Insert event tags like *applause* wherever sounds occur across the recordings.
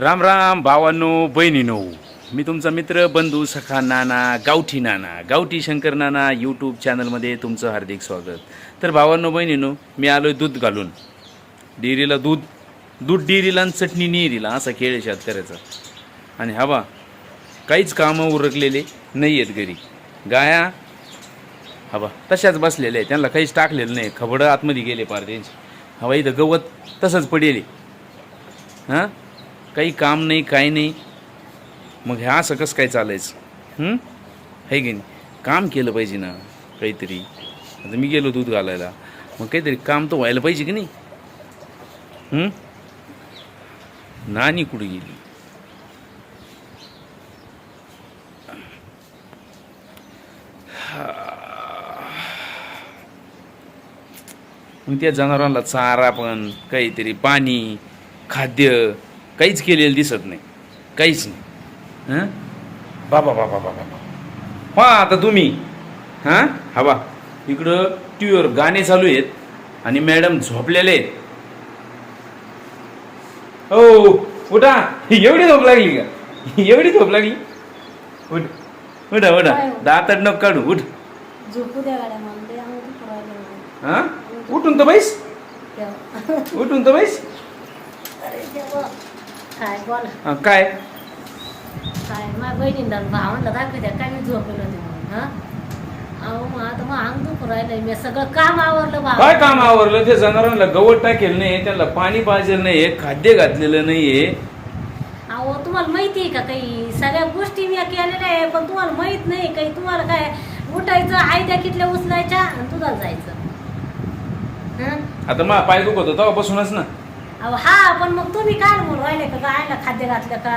राम राम भावांनो बहिणीनो. मी तुमचा मित्र बंधू सखा नाना गावठी नाना गावठी शंकर नाना यूट्यूब चॅनलमध्ये तुमचं हार्दिक स्वागत. तर भावांनो बहिणीनो मी आलो आहे दूध घालून. डेअरीला दूध दूध डेअरीला आणि चटणी नेरीला असा खेळ आहे शेतकऱ्याचा. आणि हवा काहीच कामं उरकलेले नाही आहेत घरी. गाया हवा तशाच बसलेल्या आहे त्यांना काहीच टाकलेलं नाही. खबडं आतमध्ये गेले पार त्यांचे. हवा इथं गवत तसंच पडेल. हां? काही काम नाही काही नाही. मग हे असं कसं काय चालायचं? हं? की नाही? काम केलं पाहिजे ना काहीतरी. आता मी गेलो दूध घालायला. मग काहीतरी काम तर व्हायला पाहिजे की नाही? नानी कुठे गेली? मग त्या जनावरांना चारा पण काहीतरी पाणी खाद्य काहीच केलेलं दिसत नाही. काहीच नाही. हां? बाबा बाबा बाबा पहा आता तुम्ही. हां? हवा इकडं टी व्हीवर गाणे चालू आहेत आणि मॅडम झोपलेले आहेत. हो उठा. एवढी झोप लागली का? एवढी झोप लागली? उठ. उठा उठा. काय? दातात नको काढू. उठ. हां? उठून तर बैस. उठून तर बैस. काय बोल. हां काय? काय माझ्या बहिणीला भावांना दाखवत्या काय मी झोपेल होते म्हणून हा? अहो मग आता मग अंग दुखू राहिलंय मी सगळं काम आवरलं भाव काय काम आवरलं? ते जनावरांना गवत टाकेल नाही त्यांना पाणी पाहिजेल नाहीये खाद्य घातलेलं नाहीये. अहो तुम्हाला माहिती आहे का काही? सगळ्या गोष्टी मी केलेल्या आहे पण तुम्हाला माहीत नाही काही. तुम्हाला काय उठायचं आयद्या किटल्या उचलायच्या आणि तुझा जायचं. हं? आता मा पाय दुखत होता तेव्हापासूनच ना. अहो हा पण मग तुम्ही काय म्हणून का? गायला खाद्य घातलं का?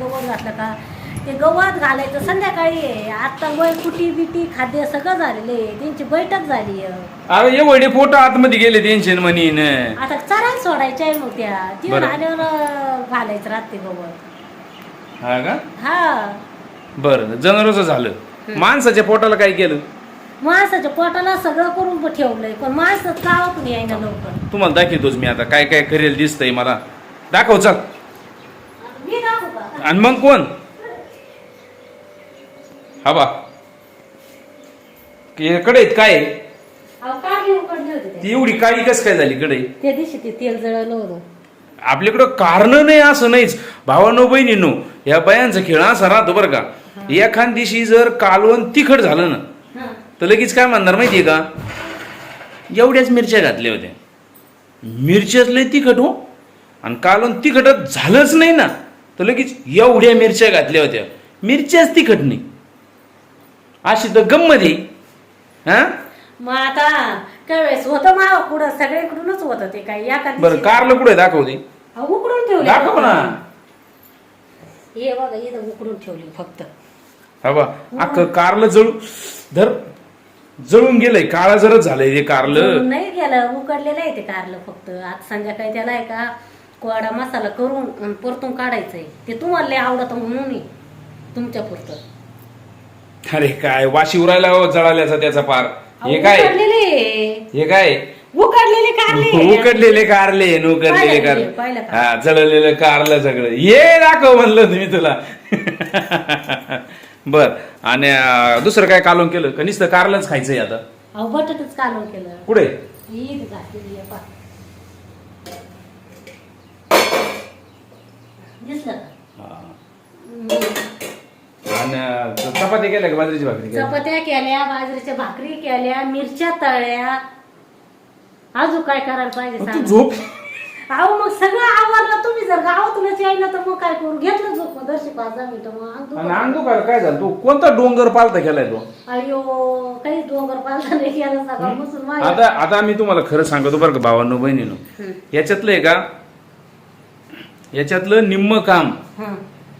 गवत घातलं का? ते गवत घालायचं संध्याकाळी आहे. आता वय कुटी बिटी खाद्य सगळं झालेलं आहे. त्यांची बैठक झाली आहे. अरे एवढे फोटो आतमध्ये गेले टेन्शन म्हणीन आता चरायला सोडायचे आहे मग त्या. बरं. आल्यावर अं, घालायचं राहते गवत. हा का? हा. बरं जनावरचं झालं. माणसाच्या पोटाला काय केलं? माणसाच्या पोटाला सगळं करून ठेवलंय पण माणसं गावातून यायना लवकर. तुम्हाला दाखवतोच मी आता काय काय करेल दिसतंय मला. दाखव चल. मी दाखवू का? आणि मग कोण? हा बा. कढईत काय? आहे? अहो होते ते? एवढी काळी कस काय झाली कढई त्या दिवशी ते तेल जळलं होतं. आपल्याकडं कारण नाही असं नाहीच. भावानो बहिणीनो या बायांचा खेळ असा राहतो बरं का. एखाद दिवशी जर कालवण तिखट झालं ना. तर लगेच काय म्हणणार माहितीये का? एवढ्याच मिरच्या घातल्या होत्या. मिरच्याच लय तिखट हो. आणि कालवण तिखटच झालंच नाही ना. तर लगेच एवढ्या मिरच्या घातल्या होत्या. मिरच्याच तिखट नाही. अशी तर गंमत आहे. हा? मग आता काय वेळेस होतं माव पुढं सगळ्यांकडूनच होतं ते काय या बरं कारलं कुठे दाखवते उकडून ठेवले दाखव ना. हे बघा इथं उकडून ठेवली फक्त. हा बा. अख्खं कारलं जळू. धर. जळून गेलंय काळा जरच झालंय ते कारलं. नाही गेलं उकडलेलं आहे ते कारलं फक्त. आता संध्याकाळी त्याला आहे का कोरडा मसाला करून अन परतून काढायचंय. ते तुम्हाला लय आवडत म्हणून तुमच्या पुरतं. अरे काय वाशी उरायला हो जळाल्याचा त्याचा पार. हे काय? उकडलेले. हे काय? उकडलेले कारले. उकडलेले कारले न उकडलेले पाहिलं कारले का? पाहिलं का? हा जळलेलं कारलं सगळं. हे दाखव म्हणलं तुम्ही तुला. *laughs* बर आणि अं, दुसरं काय कालवून केलं का नुसतं कारलंच खायचंय आता अहो बटाटच कालवण केलं कुठे ईद घातलेली आहे पहा. दिसलं का. हम्म. आणि अं, चपाती केल्या का बाजरीची भाकरी केल्या चपात्या केल्या बाजरीच्या भाकरी केल्या मिरच्या तळल्या अजून काय करायला पाहिजे तू सांगा. झोप अहो मग सगळं आवरलं. तुम्ही जर गावातूनच यायला तर मग काय करू? घेतलं झोप दर्शी पाच दहा मिनिटं मग. अंग दुखत. आणि अंगू काय काय झालं? तू कोणता डोंगर पालता केलाय तो? अयो काही डोंगर पालता नाही केला सकाळपासून माझ्या आता आता मी तुम्हाला खरं सांगतो बरं का भावांनो बहिणीनो. याच्यातलं आहे का? याच्यातलं निम्म काम. हं.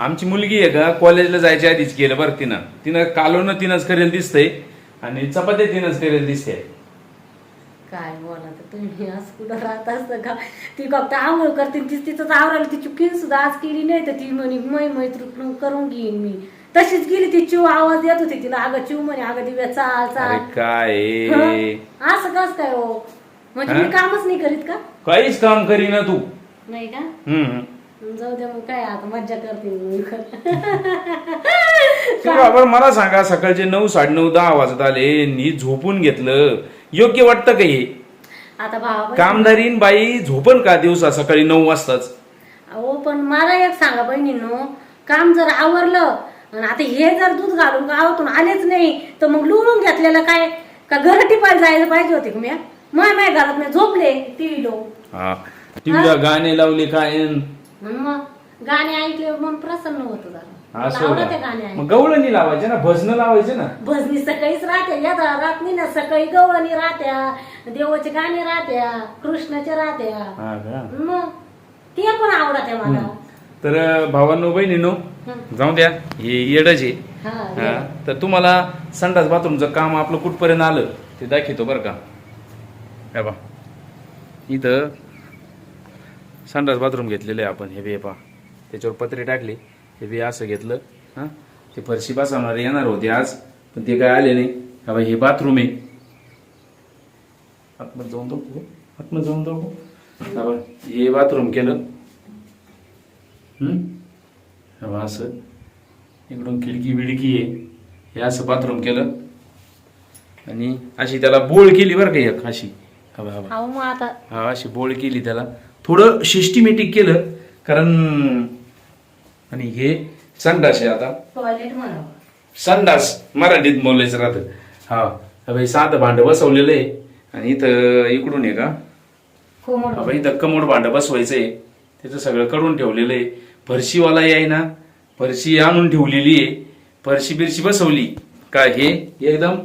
आमची मुलगी आहे का कॉलेजला जायच्या आधीच केलं बरं तिनं. तिनं कालवणं तिनंच करेल दिसतंय आणि चपात्या तिनंच करेल दिसते काय बोला तर तुम्ही आज कुठं राहत असतं का? ती फक्त आंघोळ करते तीच तिचं आवरायला ती चुकीन सुद्धा आज केली नाही तर ती म्हणे मै मैत्री करून घेईन मी. तशीच गेली ती चिव आवाज येत होती. तिला अगं चिव म्हणे अगं दिव्या चाल चाल. काय? हं? असं कस काय हो? म्हणजे हं? मी कामच नाही करीत का? काहीच काम करीना तू. नाही का? हम्म जाऊ द्या मग काय आता मज्जा करते मी. मला सांगा सकाळचे नऊ साडेनऊ दहा वाजत आले. नी झोपून घेतलं. योग्य वाटतं का हे? आता भावा कामदारीन बाई झोपन का दिवसा सकाळी नऊ वाजताच? अहो पण मला एक सांगा बहिणीनो काम जर आवरलं आणि आता हे जर दूध घालून गावातून आलेच नाही तर मग लुळून घेतलेलं काय? का घर टिपायला जायला पाहिजे होते का मी माय माय घरात मी झोपले टीव्ही लावून. हा टीव्हीला गाणे लावले काय? म्हणून मग गाणे ऐकले मन प्रसन्न होत जरा. असं? गाणे. मग गवळणी लावायचे ना भजनं लावायचे ना. भजनी सकाळीच राहत्या या रात्री ना सकाळी गवळणी राहत्या देवाचे गाणे राहत्या कृष्णाचे राहत्या. हा का? मग ते पण आवडते मला. तर भावांनो बहिणीनो. जाऊ द्या हे येडच आहे हा हा, तर तुम्हाला संडास बाथरूमचं काम आपलं कुठपर्यंत आलं ते दाखवतो बरं का. हे बा इथं संडास बाथरूम घेतलेलं आहे आपण हे बी पा त्याच्यावर पत्रे टाकले. हे बी असं घेतलं. हां? ते फरशी बसवणार येणार होते आज पण ते काय आले नाही. हा बा हे बाथरूम आहे. आतमध्ये जाऊन दाखवू आतमध्ये जाऊन दाखवू. हा बा हे बाथरूम केलं. हम्म? हा असं. इकडून खिडकी बिडकी आहे. हे असं बाथरूम केलं. आणि अशी त्याला बोळ केली बरं का एक अशी. हा अशी बोळ केली त्याला. थोडं सिस्टमॅटिक केलं कारण आणि हे संडास आहे आता. टॉयलेट म्हणावं. संडास मराठीत बोलायचं राहतं. हा हवे साधं भांड बसवलेलं आहे. आणि इथं इकडून आहे का? बाबा इथं कमोड भांड बसवायचंय. त्याचं सगळं करून ठेवलेलं आहे. फरशीवाला याय ना. फरशी आणून ठेवलेली आहे. फरशी बिरशी बसवली. का हे? एकदम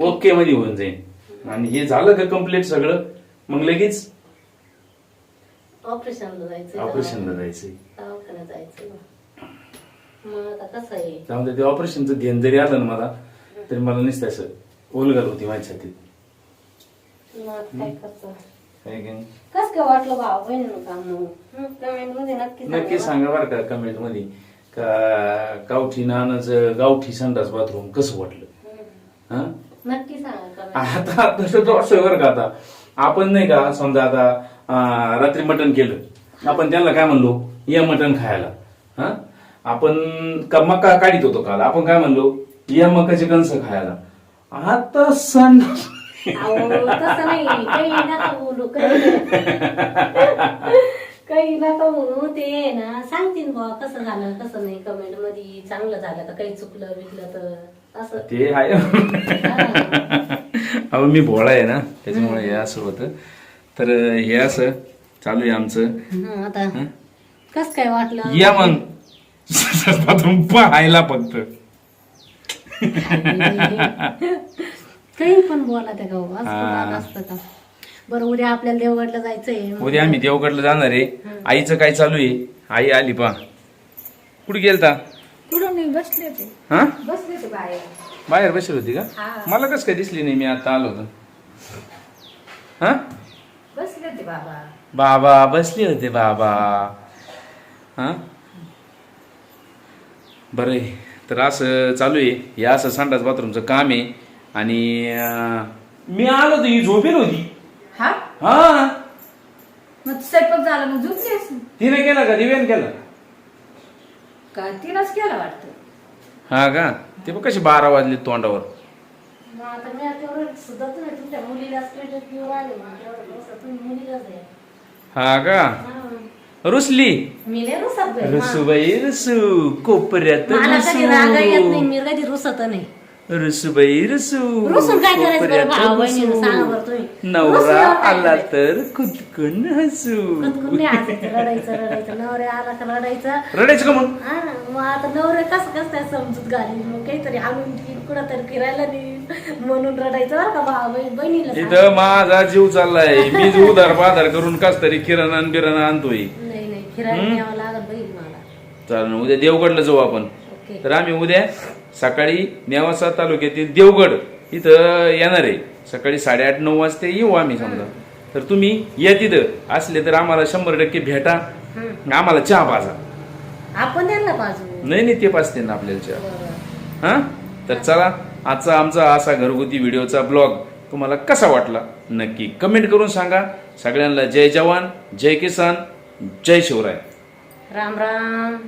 ओके मध्ये होऊन जाईल. आणि हे झालं का कंप्लीट सगळं? मग लगेच ऑपरेशनला जायचं ऑपरेशनला जायचंय. दवाखान्यात जायचं मग आता कसं आहे. त्यामुळे ते ऑपरेशनचं घेण जरी आलं ना मला तरी मला नुसतं असं ओलगल होती माझ्या छातीत मग आता काय करतो? काय काय कस काय वाटलं भाऊ बहिणीनं काम मग? कमेंटमध्ये नक्की नक्की सांगा बरं का कमेंटमध्ये. का गावठी नानाचं गावठी संडास बाथरूम कसं वाटलं? हा. नक्की सांगा comment. आता तसं तो असं बरं का आता? आपण नाही का समजा आता अं, रात्री मटण केलं. आपण त्यांना काय म्हणलो? या मटण खायला. हा? आपण का मका काढित होतो काल. आपण काय म्हणलो? या मकाचे कंस खायला. आता सण अहो, तसं नाही. काही नका बोलू काही काही नका बोलू. ते ना सांगतील बुवा कसं झालं कसं नाही. कमेंटमध्ये चांगलं झालं का काही चुकलं बिकलं तर असं. ते आहे. हा. अहो मी भोळा आहे ना त्याच्यामुळे हे असं होतं. तर हे असं चालू आहे आमचं. हं, आता कस काय वाटलं? या मग. बाथरूम *laughs* पाहायला फक्त. *laughs* काही पण बोला त्या गाव असं बोलायला असतं का? बरं उद्या आपल्याला देवगडला जायचंय. उद्या आम्ही देवगडला जाणार आहे. आईचं काय चालू आहे? आई आली पा कुठे गेलता? कुठं नाही बसले हा? बसले बाहेर. बाहेर बसली होती का. मला कस काय दिसली नाही मी आता आलो होतो. हा? बसले बाबा. बाबा बसले होते बाबा. हा? बरं आहे. तर असं चालू आहे. हे असं संडास बाथरूमचं काम आहे. आणि अं, मी आलो होतो ही झोपेल होती. हा? हा. मग स्वयंपाक झाला मग झोपली असेल तिने केला का? दिव्यान केला? का? तिनंच केलं वाटतं. हा का? ते बघ कशी बारा वाजले तोंडावर. मग आता मी आता एवढं सुद्धा तुम्ही तुमच्या मुलीला स्टेटस घेऊन आले मग तेवढं बसा, तुम्ही मुलीलाच आहे. हा का. रुसली. मी नाही रुसत बाई. रुसूबाई रुसू कोपऱ्यात मला कधी राग येत नाही रुसू मी कधी रुसत नाही. रुसूबाई रुसू. रुसून काय करायचं बरं कोपऱ्यात भाऊ बहिणीनं रुसू. सांगा बरं तुम्ही. नवरा रुसल्यावर काय? आला करायचं? तर कुतकुन हसू. कुतकुन नाही हसायचं, रडायचं रडायचं. नवरे आला का रडायचं. रडायचं का मग? हा मग आता नवरे कसं कसं काय समजूत घालीन? मग काहीतरी आणून देईन कुठं तरी फिरायला नेईन म्हणून रडायचं बरं का भाऊ बहीण बहिणीला सांगा. इथं माझा जीव चाललाय. मी उधार बाधार करून कस तरी किराणा आणि बिराणा आणतोय. फिरायला लागत मला. चालेल उद्या देवगडला जाऊ आपण. ओके. तर आम्ही उद्या सकाळी नेवासा तालुक्यातील देवगड इथं येणार आहे. सकाळी साडेआठ नऊ वाजता येऊ आम्ही समजा. तर तुम्ही या तिथं. असले तर आम्हाला शंभर टक्के भेटा. आम्हाला चहा पाजा. आपण त्यांना नाही नाही ते पाचते ना आपल्याला चहा. हा? तर चला आजचा आमचा असा घरगुती व्हिडिओचा ब्लॉग तुम्हाला कसा वाटला नक्की कमेंट करून सांगा. सगळ्यांना जय जवान जय किसान. जय शिवराय. राम राम.